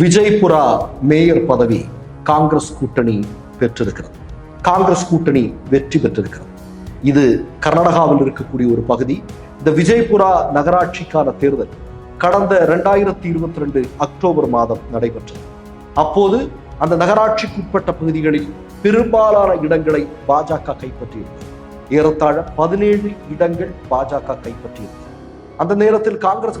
Vijaypura mayor பதவி காங்கிரஸ் கூட்டணி பெற்றிருக்கிறது. காங்கிரஸ் கூட்டணி வெற்றி பெற்றிருக்கிறது. இது கர்நாடகாவில் இருக்கக்கூடிய ஒரு பகுதி. இந்த விஜய்புரா நகராட்சிக்கான தேர்தல் கடந்த ரெண்டாயிரத்தி இருபத்தி ரெண்டு அக்டோபர் மாதம் நடைபெற்றது. அப்போது அந்த நகராட்சிக்குட்பட்ட பகுதிகளில் பெரும்பாலான இடங்களை பாஜக கைப்பற்றியிருந்தது. ஏறத்தாழ பதினேழு இடங்கள் பாஜக கைப்பற்றியிருந்தது. அந்த நேரத்தில் காங்கிரஸ்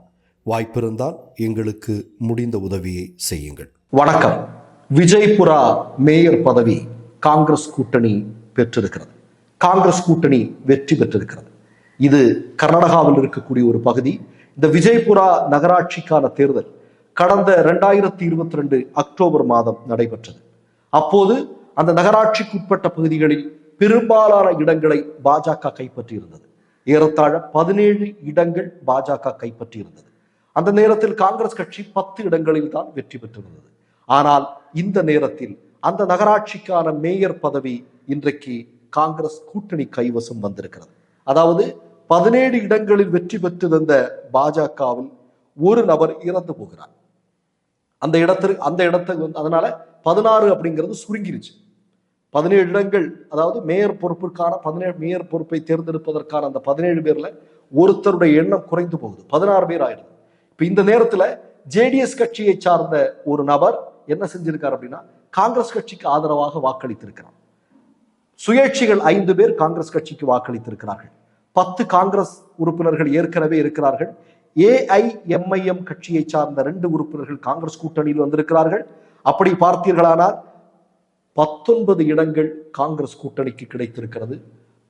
வாய்ப்பிருந்தால் எங்களுக்கு முடிந்த உதவியை செய்யுங்கள். வணக்கம். விஜய்புரா மேயர் பதவி காங்கிரஸ் கூட்டணி பெற்றிருக்கிறது. காங்கிரஸ் கூட்டணி வெற்றி பெற்றிருக்கிறது. இது கர்நாடகாவில் இருக்கக்கூடிய ஒரு பகுதி. இந்த விஜய்புரா நகராட்சிக்கான தேர்தல் கடந்த ரெண்டாயிரத்தி இருபத்தி ரெண்டு அக்டோபர் மாதம் நடைபெற்றது. அப்போது அந்த நகராட்சிக்குட்பட்ட பகுதிகளில் பெரும்பாலான இடங்களை பாஜக கைப்பற்றியிருந்தது. ஏறத்தாழ பதினேழு இடங்கள் பாஜக கைப்பற்றியிருந்தது. அந்த நேரத்தில் காங்கிரஸ் கட்சி பத்து இடங்களில் தான் வெற்றி பெற்றிருந்தது ஆனால் இந்த நேரத்தில் அந்த நகராட்சிக்கான மேயர் பதவி இன்றைக்கு காங்கிரஸ் கூட்டணி கைவசம் வந்திருக்கிறது. அதாவது பதினேழு இடங்களில் வெற்றி பெற்றிருந்த பாஜகவில் ஒரு நபர் இறந்து போகிறார். அந்த இடத்திற்கு அந்த இடத்துக்கு வந்து அதனால பதினாறு அப்படிங்கிறது சுருங்கிருச்சு. பதினேழு இடங்கள் அதாவது மேயர் பொறுப்பிற்கான பதினேழு மேயர் பொறுப்பை தேர்ந்தெடுப்பதற்கான அந்த பதினேழு பேர்ல ஒருத்தருடைய எண்ணம் குறைந்து போகுது. பதினாறு பேர் ஆயிடுது. இப்போ இந்த நேரத்தில் ஜேடிஎஸ் கட்சியை சார்ந்த ஒரு நபர் என்ன செஞ்சிருக்கார் அப்படின்னா காங்கிரஸ் கட்சிக்கு ஆதரவாக வாக்களித்திருக்கிறார். சுயேட்சிகள் ஐந்து பேர் காங்கிரஸ் கட்சிக்கு வாக்களித்திருக்கிறார்கள். பத்து காங்கிரஸ் உறுப்பினர்கள் ஏற்கனவே இருக்கிறார்கள். ஏஐஎம்ஐஎம் கட்சியை சார்ந்த ரெண்டு உறுப்பினர்கள் காங்கிரஸ் கூட்டணியில் வந்திருக்கிறார்கள். அப்படி பார்த்தீர்களானால் பத்தொன்பது இடங்கள் காங்கிரஸ் கூட்டணிக்கு கிடைத்திருக்கிறது.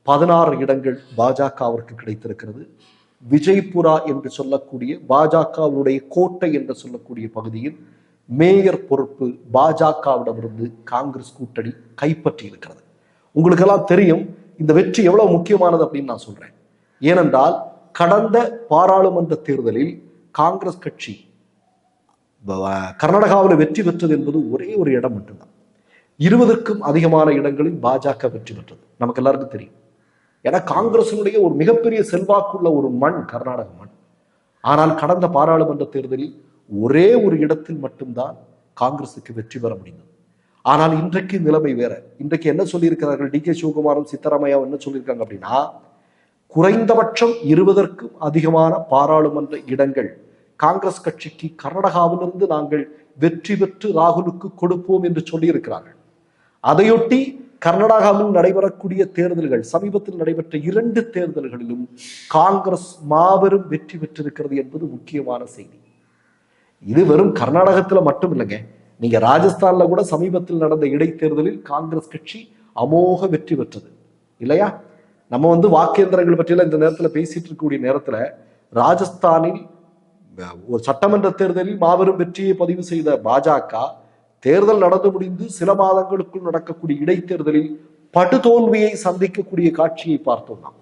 பதினாறு இடங்கள் பாஜகவிற்கு கிடைத்திருக்கிறது. விஜய்புரா என்று சொல்லக்கூடிய பாஜகவுடைய கோட்டை என்று சொல்லக்கூடிய பகுதியில் மேயர் பொறுப்பு பாஜகவிடமிருந்து காங்கிரஸ் கூட்டணி கைப்பற்றி இருக்கிறது உங்களுக்கெல்லாம் தெரியும் இந்த வெற்றி எவ்வளவு முக்கியமானது அப்படின்னு நான் சொல்றேன். ஏனென்றால் கடந்த பாராளுமன்ற தேர்தலில் காங்கிரஸ் கட்சி கர்நாடகாவில் வெற்றி பெற்றது என்பது ஒரே ஒரு இடம் மட்டும்தான். இருபதுக்கும் அதிகமான இடங்களில் பாஜக வெற்றி பெற்றது. நமக்கு எல்லாருக்கும் தெரியும். ஏன்னா காங்கிரசினுடைய ஒரு மிகப்பெரிய செல்வாக்குள்ள ஒரு மண் கர்நாடக மண். ஆனால் கடந்த பாராளுமன்ற தேர்தலில் ஒரே ஒரு இடத்தில் மட்டும்தான் காங்கிரசுக்கு வெற்றி பெற முடிந்தது. ஆனால் இன்றைக்கு நிலைமை வேற. இன்றைக்கு என்ன சொல்லியிருக்கிறார்கள்? டி. கே. சிவகுமாரும் சித்தராமையாவும் என்ன சொல்லியிருக்காங்க அப்படின்னா குறைந்தபட்சம் இருபதற்கும் அதிகமான பாராளுமன்ற இடங்கள் காங்கிரஸ் கட்சிக்கு கர்நாடகாவிலிருந்து நாங்கள் வெற்றி பெற்று ராகுலுக்கு கொடுப்போம் என்று சொல்லியிருக்கிறார்கள். அதையொட்டி கர்நாடகாவில் நடைபெறக்கூடிய தேர்தல்கள் சமீபத்தில் நடைபெற்ற இரண்டு தேர்தல்களிலும் காங்கிரஸ் மாபெரும் வெற்றி பெற்றிருக்கிறது என்பது முக்கியமான செய்தி. இது வெறும் கர்நாடகத்தில் மட்டும் இல்லைங்க நீங்க ராஜஸ்தான்ல கூட சமீபத்தில் நடந்த இடைத்தேர்தலில் காங்கிரஸ் கட்சி அமோக வெற்றி பெற்றது. இல்லையா? நம்ம வந்து வாக்கேந்திரங்கள் பற்றியெல்லாம் இந்த நேரத்தில் பேசிட்டு இருக்கக்கூடிய நேரத்தில் ராஜஸ்தானில் ஒரு சட்டமன்ற தேர்தலில் மாபெரும் வெற்றியை பதிவு செய்த பாஜக தேர்தல் நடந்து முடிந்து சில மாதங்களுக்குள் நடக்கக்கூடிய இடைத்தேர்தலில் படுதோல்வியை சந்திக்கக்கூடிய காட்சியை பார்த்தோம் நாம்.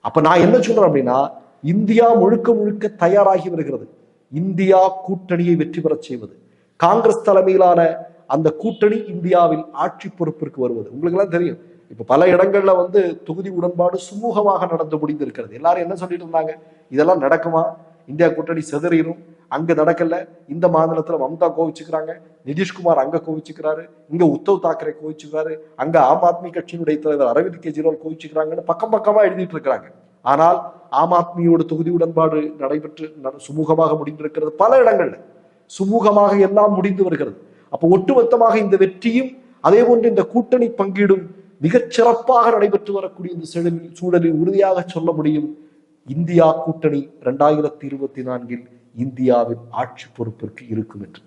அப்ப நான் என்ன சொல்றேன் அப்படின்னா இந்தியா முழுக்க முழுக்க தயாராகி வருகிறது. இந்தியா கூட்டணியை வெற்றி பெறச் செய்வது. காங்கிரஸ் தலைமையிலான அந்த கூட்டணி இந்தியாவில் ஆட்சி பொறுப்பிற்கு வருவது. உங்களுக்கு எல்லாம் தெரியும். இப்ப பல இடங்கள்ல வந்து தொகுதி உடன்பாடு சுமூகமாக நடந்து முடிந்திருக்கிறது. எல்லாரும் என்ன சொல்லிட்டு இருந்தாங்க? இதெல்லாம் நடக்குமா? இந்தியா கூட்டணி செதறிடும். அங்க நடக்கல. இந்த மாநிலத்துல மம்தா கோவிச்சுக்கிறாங்க. நிதிஷ்குமார் அங்க கோவிச்சுக்கிறாரு. இங்க உத்தவ் தாக்கரே கோவிச்சுக்கிறாரு. அங்க ஆம் ஆத்மி கட்சியினுடைய தலைவர் அரவிந்த் கெஜ்ரிவால் கோவிச்சுக்கிறாங்கன்னு பக்கம் பக்கமா எழுதிட்டு இருக்கிறாங்க. ஆனால் ஆம் ஆத்மியோட தொகுதி உடன்பாடு நடைபெற்று சுமூகமாக முடிந்திருக்கிறது பல இடங்கள்ல. சுமூகமாக எல்லாம் முடிந்து வருகிறது. அப்போ ஒட்டுமொத்தமாக இந்த வெற்றியும் அதே போன்று இந்த கூட்டணி பங்கீடும் மிகச் சிறப்பாக நடைபெற்று வரக்கூடிய இந்த சூழலில் சூழலில் உறுதியாக சொல்ல முடியும். இந்தியா கூட்டணி இரண்டாயிரத்தி இருபத்தி நான்கில் இந்தியாவின் ஆட்சி பொறுப்பிற்கு இருக்கும் என்று.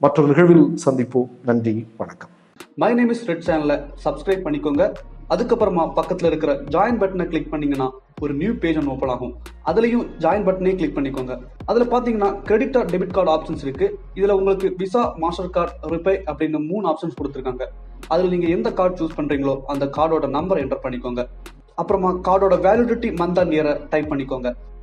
மற்றொரு நிகழ்வில் சந்திப்போம். நன்றி வணக்கம். மை நேம் இஸ் ரெட் சேனலை சப்ஸ்கிரைப் பண்ணிக்கோங்க. அதுக்கப்புறமா பக்கத்துல இருக்கிற ஜாயின் பட்டனை கிளிக் பண்ணீங்கன்னா ஒரு நியூ பேஜ் ஒன்று ஓப்பன் ஆகும். அதுலயும் ஜாயின் பட்டனே கிளிக் பண்ணிக்கோங்க. அதுல பாத்தீங்கன்னா credit or debit card options இருக்கு. இதுல உங்களுக்கு விசா மாஸ்டர் கார்டு ரிப்பே அப்படின்னு மூணு ஆப்ஷன்ஸ் கொடுத்துருக்காங்க. அதுல நீங்க எந்த கார்டு சூஸ் பண்றீங்களோ அந்த கார்டோட நம்பர் என்டர் பண்ணிக்கோங்க. அப்புறமா கார்டோட வேலிடிட்டி மந்த் அண்ட் இயரை டைப் பண்ணிக்கோங்க.